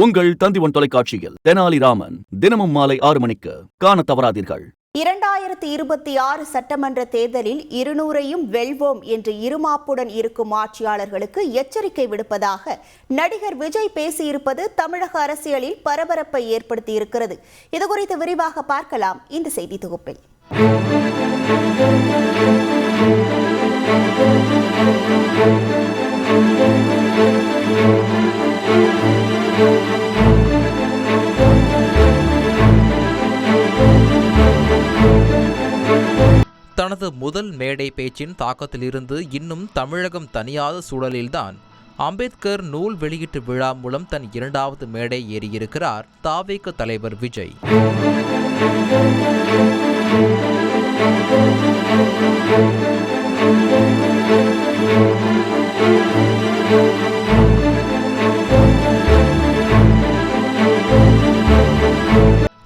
உங்கள் தந்திவன் தொலைக்காட்சியில் தெனாலிராமன் தினமும் மாலை ஆறு மணிக்கு காண தவறாதீர்கள். இரண்டாயிரத்தி இருபத்தி ஆறு சட்டமன்ற தேர்தலில் இருநூறையும் வெல்வோம் என்று இருமாப்புடன் இருக்கும் ஆட்சியாளர்களுக்கு எச்சரிக்கை விடுப்பதாக நடிகர் விஜய் பேசியிருப்பது தமிழக அரசியலில் பரபரப்பை ஏற்படுத்தியிருக்கிறது. இதுகுறித்து விரிவாக பார்க்கலாம் இந்த செய்தி தொகுப்பில். தனது முதல் மேடை பேச்சின் தாக்கத்திலிருந்து இன்னும் தமிழகம் தனியாத சூழலில்தான். அம்பேத்கர் நூல் வெளியீட்டு விழா மூலம் தன் இரண்டாவது மேடை ஏறியிருக்கிறார் தாவேக தலைவர் விஜய்.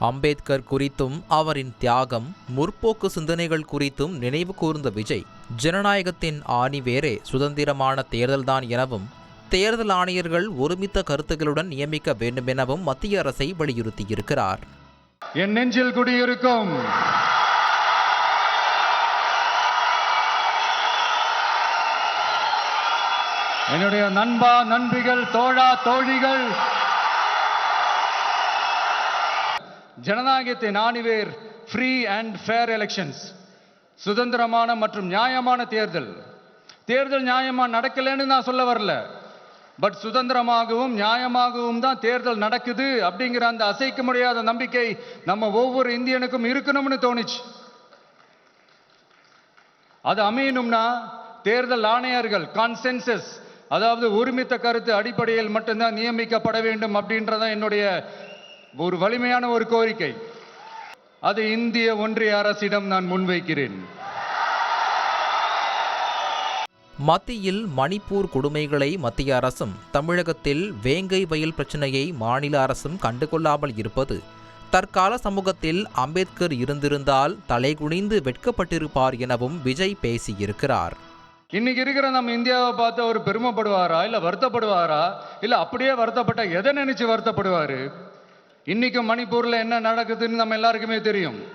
அம்பேத்கர் குறித்தும் அவரின் தியாகம் முற்போக்கு சிந்தனைகள் குறித்தும் நினைவு கூர்ந்த விஜய் ஜனநாயகத்தின் ஆணிவேரே சுதந்திரமான தேர்தல்தான் எனவும் தேர்தல் ஆணையர்கள் ஒருமித்த கருத்துக்களுடன் நியமிக்க வேண்டும் எனவும் மத்திய அரசை வலியுறுத்தியிருக்கிறார். என் நெஞ்சில் குடியிருக்கும் என்னுடைய நண்பா நண்பிகள் தோழா தோழிகள் ஜனநாயகத்தை நாணிவேர் ஃப்ரீ அண்ட் ஃபேர் எலெக்ஷன்ஸ் சுதந்திரமான மற்றும் நியாயமான தேர்தல். தேர்தல் நியாயமாக நடக்கலைன்னு நான் சொல்ல வரல. பட் சுதந்திரமாகவும் நியாயமாகவும் தான் தேர்தல் நடக்குது அப்படிங்கிற அந்த அசைக்க முடியாத நம்பிக்கை நம்ம ஒவ்வொரு இந்தியனுக்கும் இருக்கணும்னு தோணுச்சு. அது அமையணும்னா தேர்தல் ஆணையர்கள் கான்சென்சஸ் அதாவது ஒருமித்த கருத்து அடிப்படையில் மட்டும்தான் நியமிக்கப்பட வேண்டும் அப்படின்றதான் என்னுடைய ஒரு வலிமையான ஒரு கோரிக்கை. அது இந்திய ஒன்றிய அரசிடம் நான் முன்வைக்கிறேன். மத்தியில் மணிப்பூர் கொடுமைகளை மத்திய அரசும் தமிழகத்தில் வேங்கை வயல் பிரச்சனையை மாநில அரசும் கண்டுகொள்ளாமல் இருப்பது தற்கால சமூகத்தில் அம்பேத்கர் இருந்திருந்தால் தலைகுனிந்து வெட்கப்பட்டிருப்பார் எனவும் விஜய் பேசியிருக்கிறார். இன்னைக்கு இருக்கிற நம்ம இந்தியாவை பார்த்து அவர் பெருமைப்படுவாரா இல்ல வருத்தப்படுவாரா இல்ல அப்படியே வருத்தப்பட்ட எதை நினைச்சு வருத்தப்படுவாரு? இன்னைக்கு மணிப்பூர்ல என்ன நடக்குதுன்னு நம்ம எல்லாருக்குமே தெரியும்.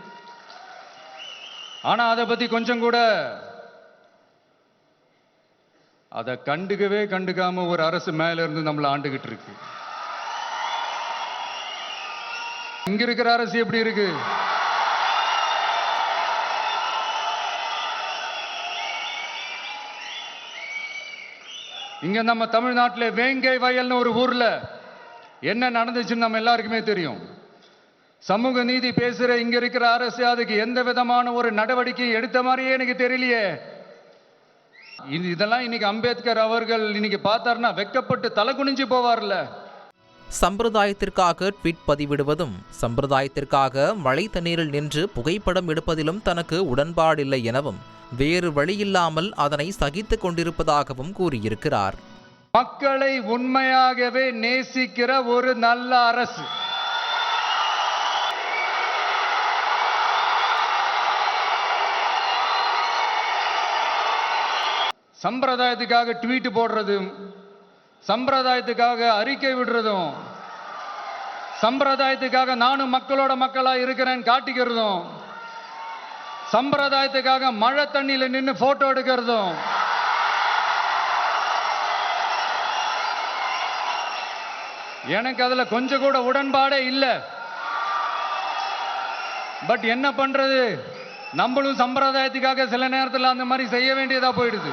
ஆனா அதை பத்தி கொஞ்சம் கூட அதை கண்டுக்கவே கண்டுக்காம ஒரு அரசு மேல இருந்து நம்மளை ஆண்டுகிட்டு இருக்கு. இங்க இருக்கிற அரசு எப்படி இருக்கு? இங்க நம்ம தமிழ்நாட்டில் வேங்கை வயல்னு ஒரு ஊர்ல என்ன நடந்துச்சுன்னு நம்ம எல்லாருக்குமே தெரியும். சமூக நீதி பேசுற இங்க இருக்கிற அரசு அதுக்கு எந்த விதமான ஒரு நடவடிக்கை எடுத்த மாதிரியே எனக்கு தெரியலையே. இது இதெல்லாம் இன்னைக்கு அம்பேத்கர் அவர்கள் இன்னைக்கு பார்த்தாருன்னா வெக்கப்பட்டு தலை குனிஞ்சு போவார்ல. சம்பிரதாயத்திற்காக ட்வீட் பதிவிடுவதும் சம்பிரதாயத்திற்காக மழை தண்ணீரில் நின்று புகைப்படம் எடுப்பதிலும் தனக்கு உடன்பாடில்லை எனவும் வேறு வழியில்லாமல் அதனை சகித்துக் கொண்டிருப்பதாகவும் கூறியிருக்கிறார். மக்களை உண்மையாகவே நேசிக்கிற ஒரு நல்ல அரசு. சம்பிரதாயத்துக்காக ட்வீட் போடுறதும் சம்பிரதாயத்துக்காக அறிக்கை விடுறதும் சம்பிரதாயத்துக்காக நானும் மக்களோட மக்களா இருக்கிறேன்னு காட்டிக்கிறதும் சம்பிரதாயத்துக்காக மழை தண்ணியில நின்று போட்டோ எடுக்கிறதும் எனக்கு அதுல கொஞ்சம் கூட உடன்பாடே இல்லை. பட் என்ன பண்றது? நம்மளும் சம்பிரதாயத்துக்காக சில நேரத்தில் அந்த மாதிரி செய்ய வேண்டியதா போயிடுது.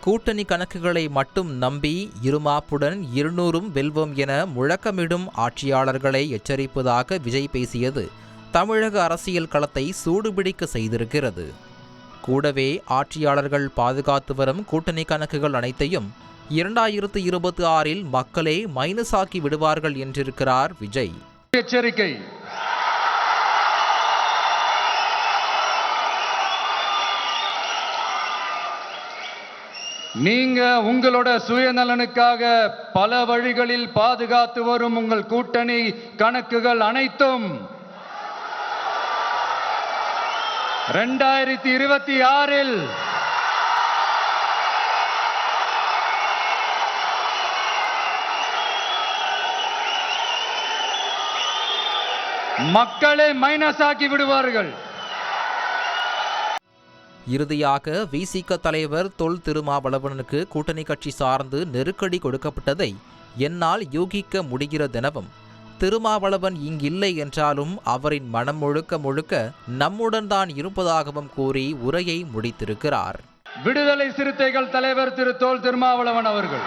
கூட்டணி கணக்குகளை மட்டும் நம்பி இருமாப்புடன் இருநூறும் வெல்வோம் என முழக்கமிடும் ஆட்சியாளர்களை எச்சரிப்பதாக விஜய் பேசியது தமிழக அரசியல் களத்தை சூடுபிடிக்க செய்திருக்கிறது. கூடவே ஆட்சியாளர்கள் பாதுகாத்து வரும் கூட்டணி கணக்குகள் அனைத்தையும் இரண்டாயிரத்து இருபத்தி ஆறில் மக்களே மைனஸ் ஆக்கி விடுவார்கள் என்றிருக்கிறார் விஜய். எச்சரிக்கை. நீங்க உங்களோட சுயநலனுக்காக பல வழிகளில் பாதுகாத்து வரும் உங்கள் கூட்டணி கணக்குகள் அனைத்தும் ரெண்டாயிரத்தி இருபத்தி ஆறில் மக்களை மைனஸ் ஆக்கி விடுவார்கள். இறுதியாக விசிக தலைவர் தொல் திருமாவளவனுக்கு கூட்டணி கட்சி சார்ந்து நெருக்கடி கொடுக்கப்பட்டதை என்னால் யூகிக்க முடிகிறதெனவும் திருமாவளவன் இங்கில்லை என்றாலும் அவரின் மனம் முழுக்க முழுக்க நம்முடன் தான் இருப்பதாகவும் கூறி உரையை முடித்திருக்கிறார். விடுதலை சிறுத்தைகள் தலைவர் திரு தோல் திருமாவளவன் அவர்கள்.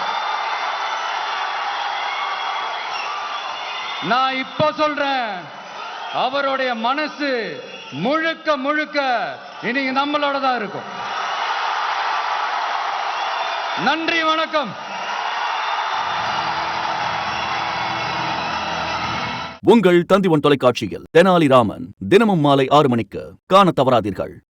நான் இப்ப சொல்றேன். அவருடைய மனசு முழுக்க முழுக்க இன்னைக்கு நம்மளோட தான் இருக்கும். நன்றி வணக்கம். உங்கள் தந்திவன் தொலைக்காட்சியில் தெனாலிராமன் தினமும் மாலை ஆறு மணிக்கு காண தவறாதீர்கள்.